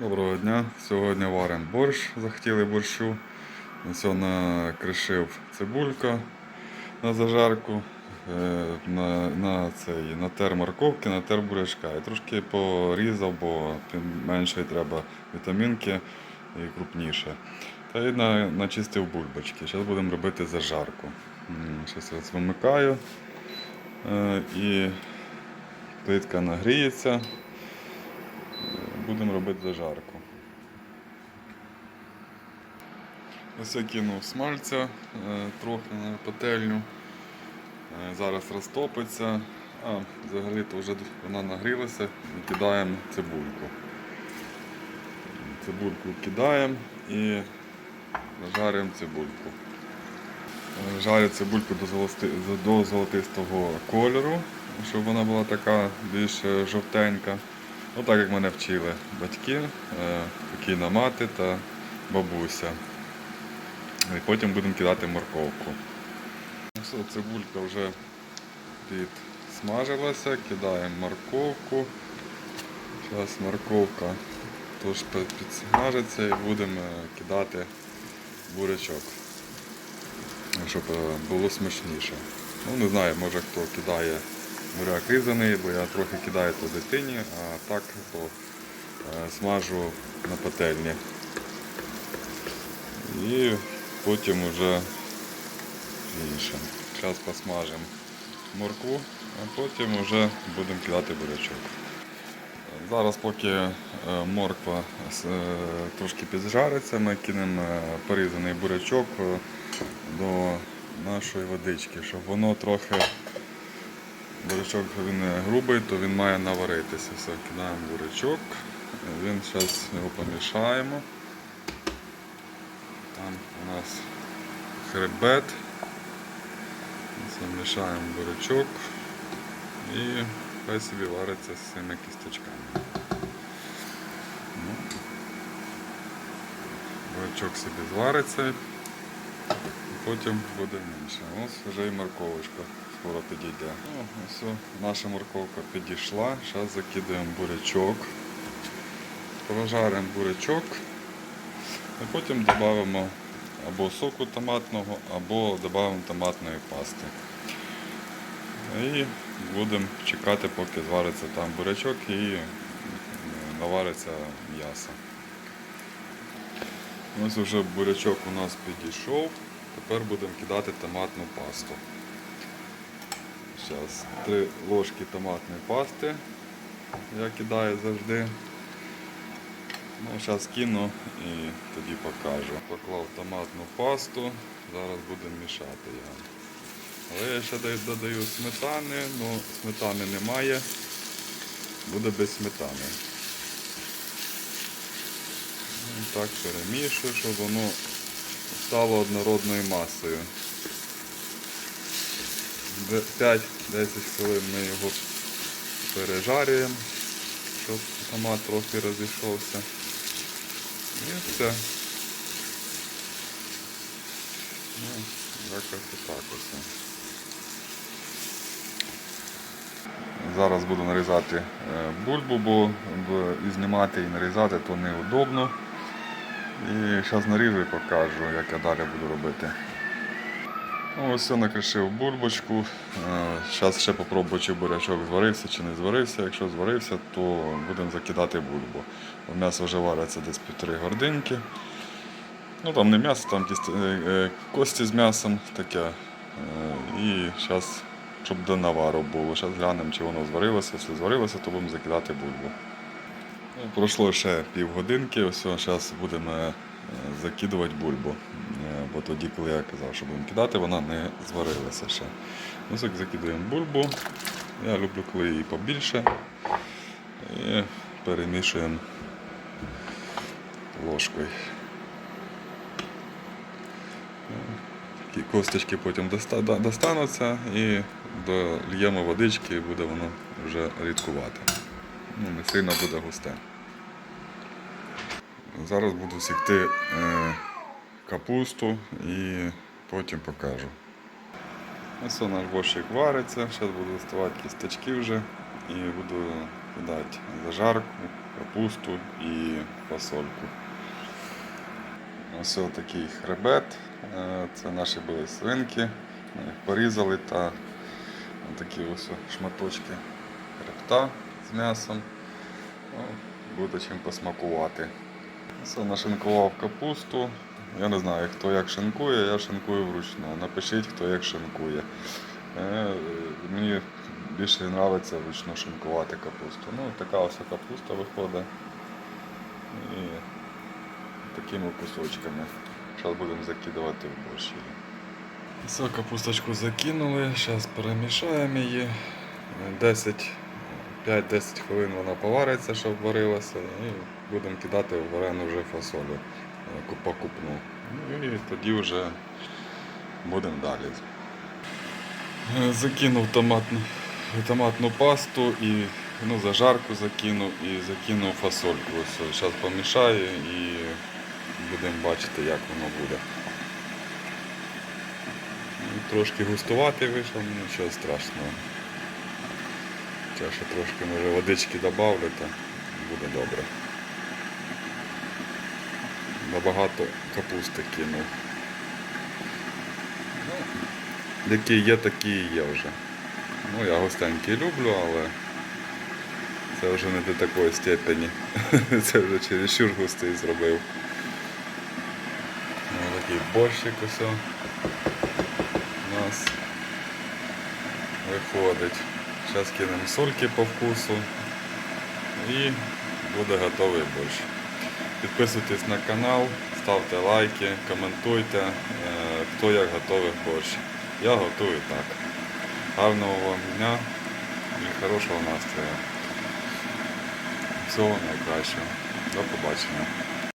Доброго дня. Сьогодні варимо борщ, захотіли борщу. Ось накришив цибулька на зажарку, е, на, на, цей, натер морковки, натер бурячка. І трошки порізав, бо тим менше треба вітамінки і крупніше. Та й на, начистив бульбочки. Зараз будемо робити зажарку. Зараз вимикаю е, і плитка нагріється будемо робити зажарку. Ось я кинув смальця е, трохи на пательню. Е, Зараз розтопиться, а взагалі-то вже вона нагрілася і кидаємо цибульку. Цибульку кидаємо і жаримо цибульку. Е, Жарю цибульку до, золотистого кольору, щоб вона була така більш жовтенька. Ну так як мене вчили батьки, е, покійна мати та бабуся. І потім будемо кидати морковку. Ну, Все, цибулька вже підсмажилася, кидаємо морковку. Зараз морковка теж підсмажиться і будемо е, кидати бурячок, щоб е, було смачніше. Ну не знаю, може хто кидає буряк різаний, бо я трохи кидаю то дитині, а так то е, смажу на пательні. І потім вже інше. Зараз посмажемо моркву, а потім вже будемо кидати бурячок. Зараз поки е, морква е, трошки піджариться, ми кинемо порізаний бурячок до нашої водички, щоб воно трохи Бурячок він грубий, то він має наваритися. Все, кидаємо бурячок. Він зараз його помішаємо. Там у нас хребет. Замішаємо бурячок і хай собі вариться з цими кісточками. Ну, Бурячок собі звариться, потім буде менше. Ось вже і морковочка скоро підійде. Ну, все, наша морковка підійшла. Зараз закидаємо бурячок. Прожаримо бурячок. І потім додамо або соку томатного, або додамо томатної пасти. І будемо чекати, поки звариться там бурячок і навариться м'ясо. Ось вже бурячок у нас підійшов. Тепер будемо кидати томатну пасту. Зараз три ложки томатної пасти. Я кидаю завжди. Ну, зараз кину і тоді покажу. Поклав томатну пасту, зараз будемо мішати його. Але я ще додаю сметани, але сметани немає, буде без сметани. Ну, Так перемішую, щоб воно стало однородною масою. Де- 5-10 хвилин ми його пережарюємо, щоб томат трохи розійшовся. І все. Ну, якось отак ось. Зараз буду нарізати е, бульбу, бо і знімати і нарізати то неудобно. І зараз наріжу і покажу, як я далі буду робити. Ну, ось я накришив бульбочку. Зараз ще попробую, чи бурячок зварився, чи не зварився. Якщо зварився, то будемо закидати бульбу. М'ясо вже вариться десь півтори годинки. Ну там не м'ясо, там е, е, кості з м'ясом таке. Е, І зараз, щоб до навару було. Зараз глянемо, чи воно зварилося. Якщо зварилося, то будемо закидати бульбу. Ну, Пройшло ще півгодинки, ось зараз будемо е, закидувати бульбу. Е, Бо тоді, коли я казав, що будемо кидати, вона не зварилася ще. Ось так закидуємо бульбу. Я люблю, коли її побільше. І перемішуємо ложкою. Такі косточки потім достануться і дольємо водички і буде воно вже рідкувати. Ну, не сильно буде густе. Зараз буду сікти е, капусту і потім покажу. Ось наш борщик вариться, зараз буду доставати кісточки вже і буду кидати зажарку, капусту і фасольку. Ось такий хребет. Е, Це наші були свинки. Ми їх порізали та такі ось шматочки хребта з м'ясом. Ну, Буде чим посмакувати. Все, нашинкував капусту. Я не знаю, хто як шинкує, я шинкую вручну. Напишіть, хто як шинкує. Е, Мені більше подобається вручну шинкувати капусту. Ну, така ось капуста виходить. І такими кусочками. Зараз будемо закидувати в борщ. Все, капусточку закинули, зараз перемішаємо її. 10, 5-10 хвилин вона повариться, щоб варилася, і будемо кидати в варену вже фасолю покупну. Ну і тоді вже будемо далі. Е, Закинув томатну, томатну пасту і ну, зажарку закинув і закинув фасольку. Ось, зараз помішаю і будемо бачити, як воно буде. Ну, Трошки густуватий вийшов, ну нічого страшного. Ще трошки може водички додавлю, то буде добре. Набагато капусти кинув. Ну, які є, такі є вже. Ну, я густенькі люблю, але це вже не до такої степені. Це вже чересчур густий зробив. Ну, такий борщик ось у нас виходить. Зараз кинемо сольки по вкусу і буде готовий борщ. Підписуйтесь на канал, ставте лайки, коментуйте, е, хто як готовий борщ. Я готую так. Гарного вам дня і хорошого настрою. Всього найкращого. До побачення.